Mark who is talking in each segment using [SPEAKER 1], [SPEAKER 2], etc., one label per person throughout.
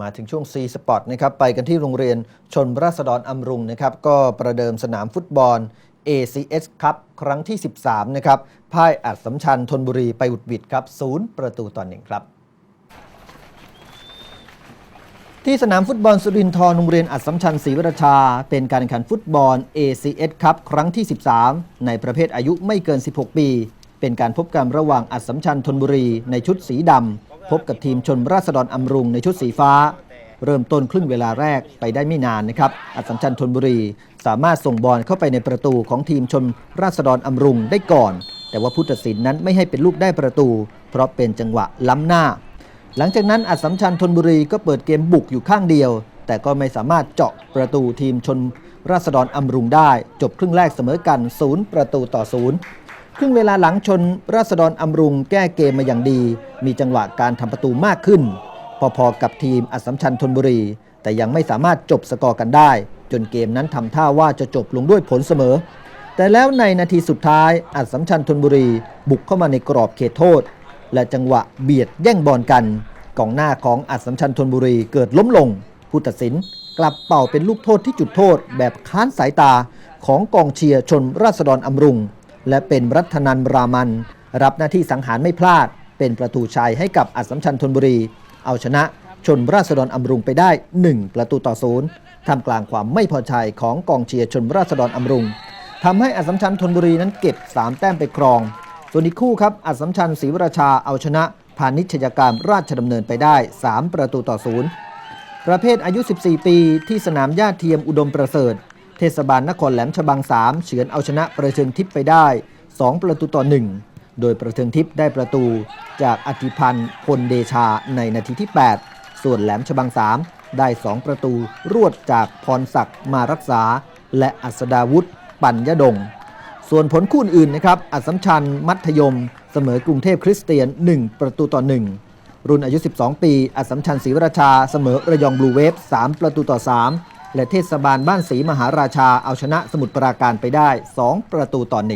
[SPEAKER 1] มาถึงช่วง C Sport นะครับไปกันที่โรงเรียนชนราษฎรอำรุงนะครับก็ประเดิมสนามฟุตบอล ACS ครับครั้งที่ 13 นะครับพ่ายอัดสำชัญธนบุรีไปอุดวิดครับศูนย์ประตูต่อหนึ่งครับ ที่สนามฟุตบอลสุรินทร์โรงเรียนอัดสำชัญศรีวราชา เป็นการแข่งขันฟุตบอล ACS ครับครั้งที่ 13 ในประเภทอายุไม่เกิน 16 ปี เป็นการพบกันระหว่างอัดสำชัญธนบุรีในชุดสีดำ พบกับทีมชนราษฎรอำรุงในชุดสีฟ้า เริ่มต้นครึ่งเวลาแรกไปได้ไม่นานนะครับ อัดสำชัญธนบุรี สามารถส่งบอลเข้าไปในประตูของทีมชนราษฎรอำรุงได้ก่อน แต่ว่าผู้ตัดสินนั้นไม่ให้เป็นลูกได้ประตู เพราะเป็นจังหวะล้ำหน้า หลังจากนั้นอัดสำชัญธนบุรีก็เปิดเกมบุกอยู่ข้างเดียว แต่ก็ไม่สามารถเจาะประตูทีมชนราษฎรอำรุงได้ จบครึ่งแรกเสมอกัน 0 ประตูต่อ 0 ครึ่งเวลาหลังชนราษฎรอำรุงแก้เกมมาอย่างดี มีจังหวะการทำประตูมากขึ้น พอๆกับทีมอัดสำชัญธนบุรี แต่ยังไม่สามารถจบสกอร์กันได้ จนเกมนั้นทำท่าว่าจะจบลงด้วยผลเสมอ แต่แล้วในนาทีสุดท้าย อัดสำชัญธนบุรี บุกเข้ามาในกรอบเขตโทษ และจังหวะเบียดแย่งบอลกันกองหน้าของอัดสำชัญธนบุรีเกิดล้มลง ผู้ตัดสินกลับเป่าเป็นลูกโทษที่จุดโทษแบบค้านสายตาของกองเชียร์ชนราษฎรอำรุง และเป็นรัตนันรามัน รับหน้าที่สังหารไม่พลาด เป็นประตูชัยให้กับอัดสำชัญธนบุรี เอาชนะชนราษฎรอำรุงไปได้ 1 ประตูต่อศูนย์ท่ามกลางความไม่พอใจของกองเชียร์ชนราษฎรอำรุงทำให้อัดสำชัญธนบุรีนั้นเก็บ 3 แต้มไปครอง ส่วนอีกคู่ครับอัดสำชัญศรีวราชาเอาชนะพาณิชยการราชดำเนินไปได้ 3 ประตูต่อศูนย์ประเภทอายุ 14 ปีที่สนามญาติเทียมอุดมประเสริฐ เทศบาลนครแหลมฉบัง 3 เฉือนเอาชนะประเชิงทิพย์ไปได้ 2 ประตูต่อ 1 โดยประเทิงทิพย์ได้ประตูจากอธิพันธ์พลเดชาในนาทีที่ 8 ส่วนแหลมฉบัง 3 ได้ 2 ประตูรวดจากพรศักดิ์มารักษา และอัศดาวุฒิปัญญดง ส่วนผลคู่อื่นนะครับอัสสัมชัญมัธยม เสมอกรุงเทพคริสเตียน 1 ประตูต่อ 1 รุ่นอายุ 12 ปีอัสสัมชัญศรีวราชาเสมอระยองบลูเวฟ 3 ประตูต่อ 3 และเทศบาลบ้านศรีมหาราชาเอาชนะสมุทรปราการไปได้ 2 ประตูต่อ1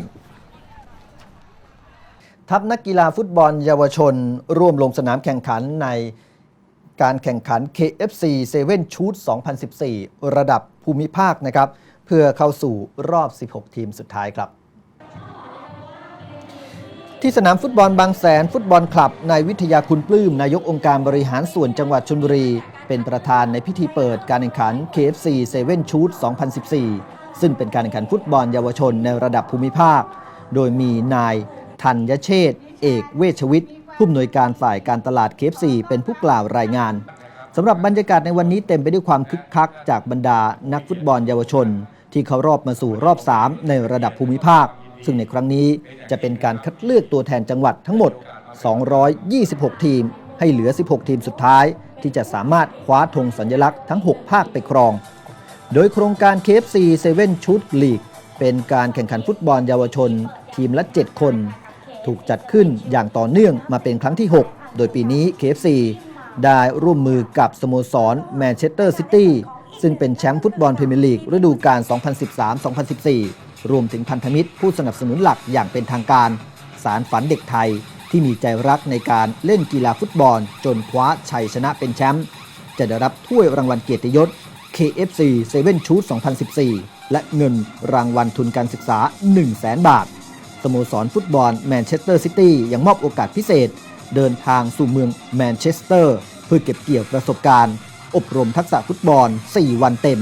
[SPEAKER 1] ทัพนักกีฬาฟุตบอลเยาวชน ร่วมลงสนามแข่งขันในการแข่งขัน KFC 7 Shoot 2014 ระดับภูมิภาคนะครับ เพื่อเข้าสู่รอบ 16 ทีมสุดท้ายครับ ที่สนามฟุตบอลบางแสน ฟุตบอลคลับนายวิทยาคุณปลื้ม นายกองค์การบริหารส่วนจังหวัดชลบุรี เป็นประธานในพิธีเปิดการแข่งขัน KFC 7 Shoot 2014 ซึ่งเป็นการแข่งขันฟุตบอลเยาวชนในระดับภูมิภาค โดยมีนายธัญเชษเอกเวชวิทย์ผู้อำนวยการฝ่ายการตลาด KFC เป็นผู้กล่าวรายงานสำหรับบรรยากาศในวันนี้เต็มไปด้วยความคึกคัก จากบรรดานักฟุตบอลเยาวชน ที่เขารอบมาสู่รอบ 3 ในระดับภูมิภาค ซึ่งในครั้งนี้จะเป็นการคัดเลือกตัวแทนจังหวัดทั้งหมด 226 ทีม ให้เหลือ 16 ทีมสุดท้าย ที่จะสามารถคว้าธงสัญลักษณ์ทั้ง 6 ภาคไปครอง โดยโครงการ KFC 7 ชุดลีก เป็นการแข่งขันฟุตบอลเยาวชน ทีมละ 7 คน ถูกจัดขึ้นอย่างต่อเนื่องมาเป็นครั้งที่ 6 โดยปีนี้ KFC ได้ร่วมมือกับสโมสรแมนเชสเตอร์ซิตี้ซึ่งเป็นแชมป์ฟุตบอลพรีเมียร์ลีกฤดูกาล 2013-2014 รวมถึงพันธมิตรผู้สนับสนุนหลักอย่างเป็นทางการ สารฝันเด็กไทย ที่มีใจรักในการเล่นกีฬาฟุตบอล จนคว้าชัยชนะเป็นแชมป์จะได้รับถ้วยรางวัลเกียรติยศ KFC 7 Shoot 2014 และเงินรางวัลทุนการศึกษา 1 0 0 0 0แบาท สโมสรฟุตบอลแมนเชสเตอร์ซิตี้ยังมอบโอกาสพิเศษ เดินทางสู่เมืองแมนเชสเตอร์ เพื่อเก็บเกี่ยวประสบการณ์ อบรมทักษะฟุตบอล 4 วันเต็ม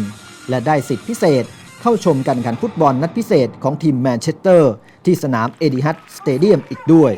[SPEAKER 1] และได้สิทธิพิเศษ เข้าชมการแข่งขันฟุตบอลนัดพิเศษของทีมแมนเชสเตอร์ที่สนามเอดิฮัตสเตเดียมอีกด้วย